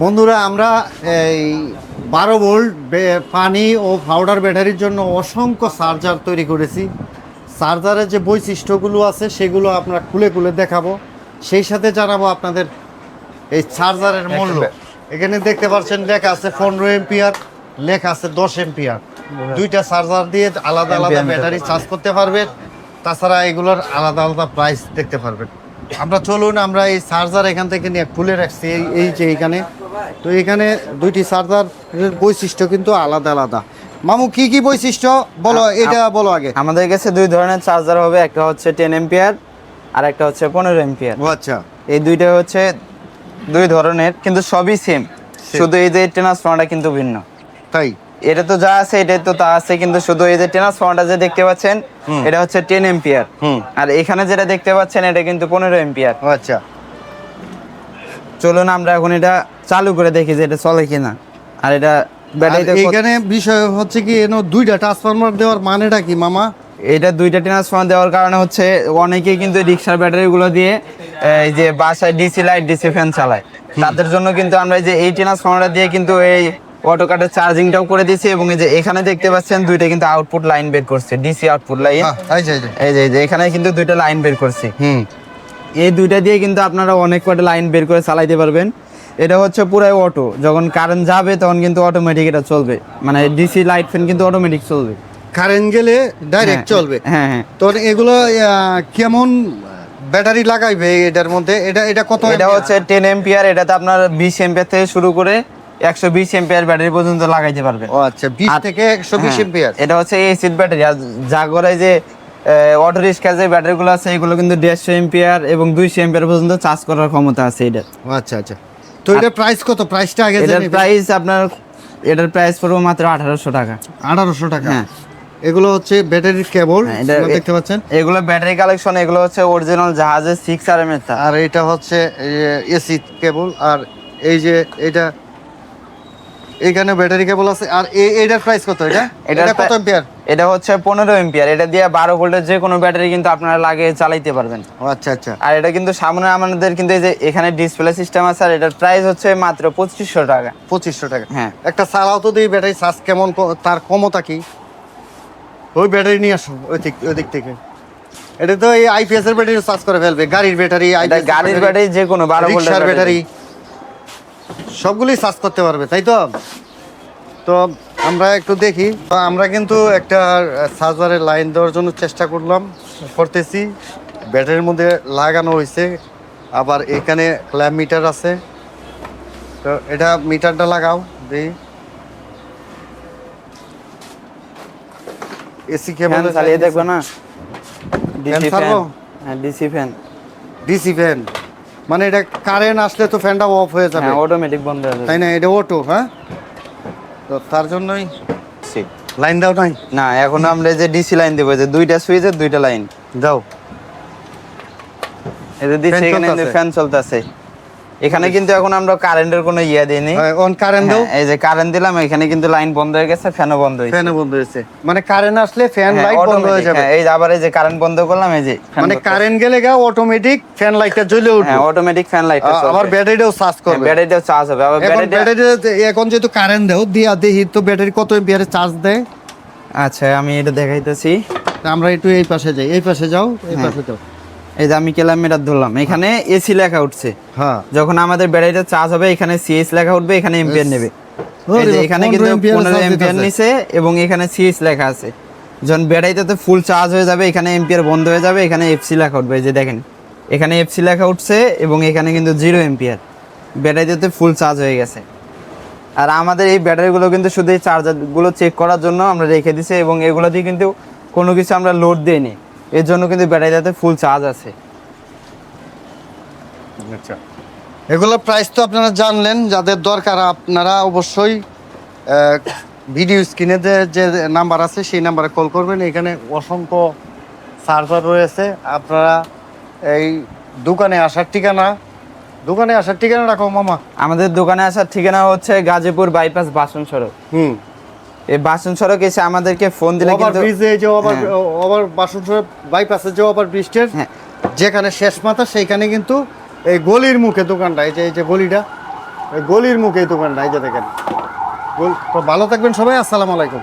বন্ধুরা আমরা এই বারো ভোল্ট পানি ও পাউডার ব্যাটারির জন্য অসংখ্য চার্জার তৈরি করেছি। চার্জারের যে বৈশিষ্ট্যগুলো আছে সেগুলো আমরা খুলে খুলে দেখাবো। সেই সাথে জানাব আপনাদের এই চার্জারের মূল্য। এখানে দেখতে পাচ্ছেন লেখা আছে পনেরো এম্পিয়ার লেখা আছে দশ এম্পিয়ার দুইটা চার্জার দিয়ে আলাদা আলাদা ব্যাটারি চার্জ করতে পারবেন। তাছাড়া এগুলোর আলাদা আলাদা প্রাইস দেখতে পারবেন। আমরা চলুন আমরা এই চার্জার এখান থেকে নিয়ে খুলে রাখছি। এই এই যে এখানে তো এখানে দুইটি চার্জারের বৈশিষ্ট্য কিন্তু আলাদা আলাদা। মামু কি কি বৈশিষ্ট্য? বলো এটা বলো আগে। আমাদের কাছে দুই ধরনের চার্জার হবে একটা হচ্ছে টেন এম্পিয়ার আর একটা হচ্ছে পনেরো এম্পিয়ার। ও আচ্ছা। এই দুইটা হচ্ছে দুই ধরনের কিন্তু সবই সেম শুধু এই যে ট্রান্সফর্মারটা কিন্তু ভিন্ন। তাই? এটা তো যা আছে এটা তো তা আছে কিন্তু শুধু এই যে ট্রান্সফর্মারটা যে দেখতে পাচ্ছেন এটা হচ্ছে টেন এম্পিয়ার। হুম। আর এখানে যেটা দেখতে পাচ্ছেন এটা কিন্তু পনেরো এম্পিয়ার। আচ্ছা। চলুন আমরা এখন এটা চালু করে দেখি যে এটা চলে কিনা। আর এটা ব্যাটারিতে এখানে বিষয় হচ্ছে কি এনো দুইটা ট্রান্সফরমার দেওয়ার মানেটা কি মামা? এটা দুইটা ট্রান্সফর্মার দেওয়ার কারণে হচ্ছে অনেকেই কিন্তু রিক্সার ব্যাটারিগুলো দিয়ে এই যে বাসায় ডিসি লাইট ডিসি ফ্যান চালায়। তাদের জন্য কিন্তু আমরা এই যে এই ট্রান্সফর্মারটা দিয়ে কিন্তু এই অটো কার্ডের চার্জিংটাও করে দিয়েছি এবং এই যে এখানে দেখতে পাচ্ছেন দুইটা কিন্তু আউটপুট লাইন বের করছে ডিসি আউটপুট লাইন হ্যাঁ। এই যে এই যে। এখানে কিন্তু দুইটা লাইন বের করছি। হুম। এই দুইটা দিয়ে কিন্তু আপনারা অনেক কটা লাইন বের করে চালাইতে পারবেন। এটা হচ্ছে পুরাই অটো যখন কারেন্ট যাবে তখন কিন্তু অটোমেটিক এটা চলবে। মানে ডিসি লাইট ফ্যান কিন্তু অটোমেটিক চলবে। কারেন্ট গেলে ডাইরেক্ট হ্যাঁ, চলবে। হ্যাঁ হ্যাঁ। তো এগুলো কেমন ব্যাটারি লাগাইবে এটার মধ্যে? এটা এটা কত এটা হচ্ছে টেন এম্পিয়ার এটাতে আপনার বিশ এম্পিয়ার থেকে শুরু করে একশো বিশ এম্পিয়ার ব্যাটারি পর্যন্ত লাগাইতে পারবে ও আচ্ছা বিশ থেকে একশো বিশ হ্যাঁ, এম্পিয়ার এটা হচ্ছে এসিড ব্যাটারি। আর যা করে যে অটো রিক্সা যে ব্যাটারিগুলো আছে এগুলো কিন্তু দেড়শো এম্পিয়ার এবং দুইশো এম্পিয়ার পর্যন্ত চার্জ করার ক্ষমতা আছে এটা আচ্ছা আচ্ছা। তো এটা প্রাইস কত? প্রাইসটা আগে এটার প্রাইস আপনার এটার প্রাইস পড়বে মাত্র আঠারোশো টাকা। আঠারোশো টাকা? হ্যাঁ। এগুলো হচ্ছে ব্যাটারির কেবল দেখতে পাচ্ছেন? এগুলো ব্যাটারি কালেকশন এগুলো হচ্ছে অরিজিনাল জাহাজের সিক্স আর এম আর এটা হচ্ছে এসি কেবল আর এই যে এটা এখানে ব্যাটারি কেবল আছে। আর এই- এইটার প্রাইস কত এটা? এটা কত এম্পিয়ার এটা হচ্ছে পনেরো এম্পিয়ার এটা দিয়ে বারো ভোল্টের যে কোনো ব্যাটারি কিন্তু আপনারা লাগিয়ে চালাইতে পারবেন। আচ্ছা আচ্ছা। আর এটা কিন্তু সামনে আমাদের কিন্তু এই যে এখানে ডিসপ্লে সিস্টেম আছে আর এটার প্রাইস হচ্ছে মাত্র পঁচিশশো টাকা। পঁচিশশো টাকা। হ্যাঁ। একটা চালাও তো দিই ব্যাটারি চার্জ কেমন তার ক্ষমতা কি? ওই ব্যাটারি নিয়ে আসো ওই দিক ওই দিক থেকে। এটা তো এই আইপিএস এর ব্যাটারি চার্জ করে ফেলবে। গাড়ির ব্যাটারি গাড়ির ব্যাটারি যে কোনো বারো ভোল্টের ব্যাটারি সবগুলোই চার্জ করতে পারবে তাই তো? তো আমরা একটু দেখি। তো আমরা কিন্তু একটা চার্জারের লাইন দেওয়ার জন্য চেষ্টা করলাম করতেছি। ব্যাটারির মধ্যে লাগানো হয়েছে আবার এখানে ক্ল্যাম মিটার আছে। তো এটা মিটারটা লাগাও দেখি। এসি ফ্যান চালিয়ে দেখবে না? DC fan. হ্যাঁ ডিসি ফ্যান। DC fan. মানে এটা কারেন্ট আসলে তো ফ্যানটা অফ হয়ে যাবে। হ্যাঁ অটোমেটিক বন্ধ হয়ে যাবে। তাই না? এটা অটো হ্যাঁ? তো তার জন্যই লাইন দাও নাই? না এখন আমরা যে ডিসি লাইন দেবো যে দুইটা সুইচে দুইটা লাইন দাও। এই যে দিচ্ছি এখানে? ফ্যান চলতেছে। এখানে কিন্তু এখন আমরা কারেন্টের কোনো ইয়া দিইনি। অন কারেন্ট দাও হ্যাঁ, এই যে কারেন্ট দিলাম এখানে কিন্তু লাইন বন্ধ হয়ে গেছে ফ্যানও বন্ধ হয়েছে। ফ্যানও বন্ধ হয়েছে। মানে কারেন্ট আসলে ফ্যান হ্যাঁ, লাইট বন্ধ হয়ে যাবে। হ্যাঁ, এই যে আবার এই যে কারেন্ট বন্ধ করলাম এই যে মানে কারেন্ট গেলে গা অটোমেটিক ফ্যান লাইটটা জ্বলে উঠবে। হ্যাঁ অটোমেটিক ফ্যান লাইট আবার ব্যাটারিটাও চার্জ করবে। ব্যাটারিটাও চার্জ হবে। আবার ব্যাটারি এখন যেহেতু কারেন্ট দাও দিয়া দেখি তো ব্যাটারি কত এম্পিয়ারে চার্জ দেয়। আচ্ছা আমি এটা দেখাইতেছি। আমরা একটু এই পাশে যাই এই পাশে যাও এই হ্যাঁ। পাশে যাও। এই যে আমি কেলাম মিটার ধরলাম। এখানে এসি লেখা উঠছে। হ্যাঁ। যখন আমাদের ব্যাটারিটা চার্জ হবে এখানে সিএস লেখা উঠবে এখানে এম্পিয়ার নেবে। এখানে কিন্তু পনেরো এম্পিয়ার নিছে এবং এখানে সিএস লেখা আছে। যখন ফুল চার্জ হয়ে যাবে এখানে এম্পিয়ার বন্ধ হয়ে যাবে এখানে এফসি লেখা উঠবে যে দেখেন। এখানে এফসি লেখা উঠছে এবং এখানে কিন্তু জিরো এম্পিয়ার ব্যাটারিতে ফুল চার্জ হয়ে গেছে। আর আমাদের এই ব্যাটারিগুলো কিন্তু শুধু এই চার্জারগুলো চেক করার জন্য আমরা রেখে দিছি এবং এগুলো দিয়ে কিন্তু কোনো কিছু আমরা লোড দিইনি এর জন্য কিন্তু ব্যাটারিটাতে ফুল চার্জ আছে। আচ্ছা। এগুলোর প্রাইস তো আপনারা জানলেন যাদের দরকার আপনারা অবশ্যই ভিডিও স্ক্রিনে যে নাম্বার আছে সেই নাম্বারে কল করবেন। এখানে অসংখ্য সার্ভার রয়েছে। আপনারা এই দোকানে আসার ঠিকানা দোকানে আসার ঠিকানা রাখো মামা। আমাদের দোকানে আসার ঠিকানা হচ্ছে গাজীপুর বাইপাস বাসন সড়ক। হুম। এই বাসন সড়ক এসে আমাদেরকে ফোন দিলে কিন্তু ব্রিজে যে ওভার ওভার বাসন সড়ক বাইপাসে যে ওভার ব্রিজটের হ্যাঁ। যেখানে শেষ মাথা সেইখানে কিন্তু এই গলির মুখে দোকানটা এই যে এই যে গলিটা ওই গলির মুখে এই দোকানটা এই যে দেখেন। তো ভালো থাকবেন সবাই আসসালামু আলাইকুম।